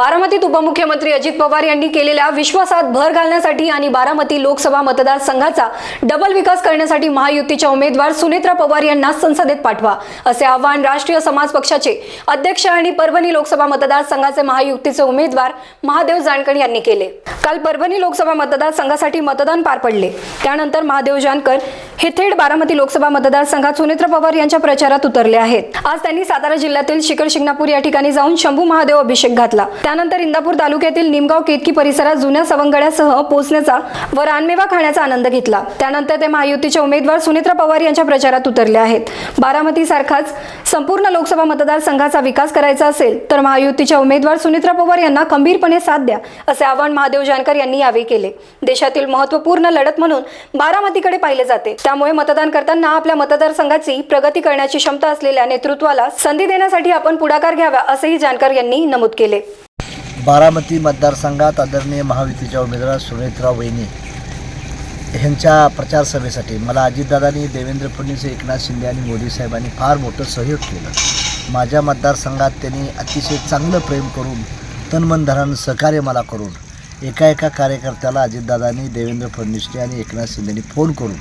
बारामतीत उपमुख्यमंत्री अजित पवार यांनी केलेल्या विश्वासात भर घालण्यासाठी आणि बारामती लोकसभा मतदारसंघाचा डबल विकास करण्यासाठी महायुतीच्या उमेदवार सुनेत्रा पवार यांना संसदेत पाठवा असे आवाहन राष्ट्रीय समाज पक्षाचे अध्यक्ष आणि परभणी लोकसभा मतदारसंघाचे महायुतीचे उमेदवार महादेव जानकर यांनी केले. काल परभणी लोकसभा मतदारसंघासाठी मतदान पार पडले. त्यानंतर महादेव जानकर हे थेट बारामती लोकसभा मतदारसंघात सुनेत्र पवार यांच्या प्रचारात उतरले आहेत. आज त्यांनी सातारा जिल्ह्यातील शिखर शिंगणापूर या ठिकाणी जाऊन शंभू महादेव अभिषेक घातला. त्यानंतर इंदापूर तालुक्यातील निमगाव केतकी परिसरात जुन्या सवंगड्यासह पोचण्याचा व रानमेवा खाण्याचा आनंद घेतला. त्यानंतर ते महायुतीचे उमेदवार सुनेत्रा पवार यांच्या प्रचारात उतरले आहेत. बारामती सारखाच संपूर्ण लोकसभा मतदारसंघाचा विकास करायचा असेल तर महायुतीच्या उमेदवार सुनेत्रा पवार यांना खंबीरपणे साथ द्या असे आवाहन महादेव जानकर यांनी यावेळी केले. देशातील महत्त्वपूर्ण लढत म्हणून बारामतीकडे पाहिले जाते. त्यामुळे मतदान करताना आपल्या मतदारसंघाची प्रगती करण्याची क्षमता असलेल्या नेतृत्वाला संधी देण्यासाठी आपण पुढाकार घ्यावा असेही जानकर यांनी नमूद केले. बारामती मतदारसंघात आदरणीय महायुतीच्या उमेदवार सुनेत्रा वैने ह्यांच्या प्रचार सभेसाठी मला अजितदादांनी देवेंद्र फडणवीस एकनाथ शिंदे आणि मोदी साहेबांनी फार मोठं सहयोग केलं. माझ्या मतदारसंघात त्यांनी अतिशय चांगलं प्रेम करून तनमन धरण सहकार्य मला करून एका एका कार्यकर्त्याला अजितदादांनी देवेंद्र फडणवीसने आणि एकनाथ शिंदेनी फोन करून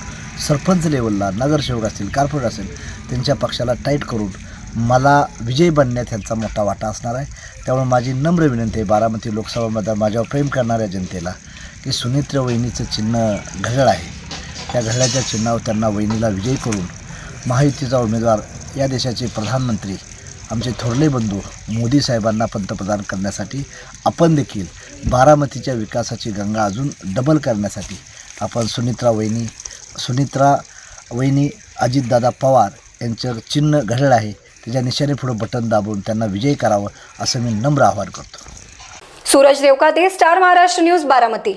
सरपंच लेवलला नगरसेवक असतील कार्पोरेट असेल त्यांच्या पक्षाला टाईट करून मला विजयी बनण्यात त्यांचा मोठा वाटा असणार आहे. त्यामुळे माझी नम्र विनंती आहे बारामती लोकसभा मतदार माझ्यावर प्रेम करणाऱ्या जनतेला की सुनित्र वहिनीचं चिन्ह घड्याळ आहे. त्या घड्याळाच्या चिन्हावर त्यांना वहिनीला विजयी करून महायुतीचा उमेदवार या देशाचे प्रधानमंत्री आमचे थोरले बंधू मोदी साहेबांना पंतप्रधान करण्यासाठी आपण देखील बारामतीच्या विकासाची गंगा अजून डबल करण्यासाठी आपण सुनित्रा वहिनी सुनित्रा वहिनी अजितदादा पवार यांचं चिन्ह घडलं आहे. त्याच्या निशाने पुढं बटन दाबून त्यांना विजयी करावं असं मी नम्र आवाहन करतो. Suraj Devkate star Maharashtra news Baramati.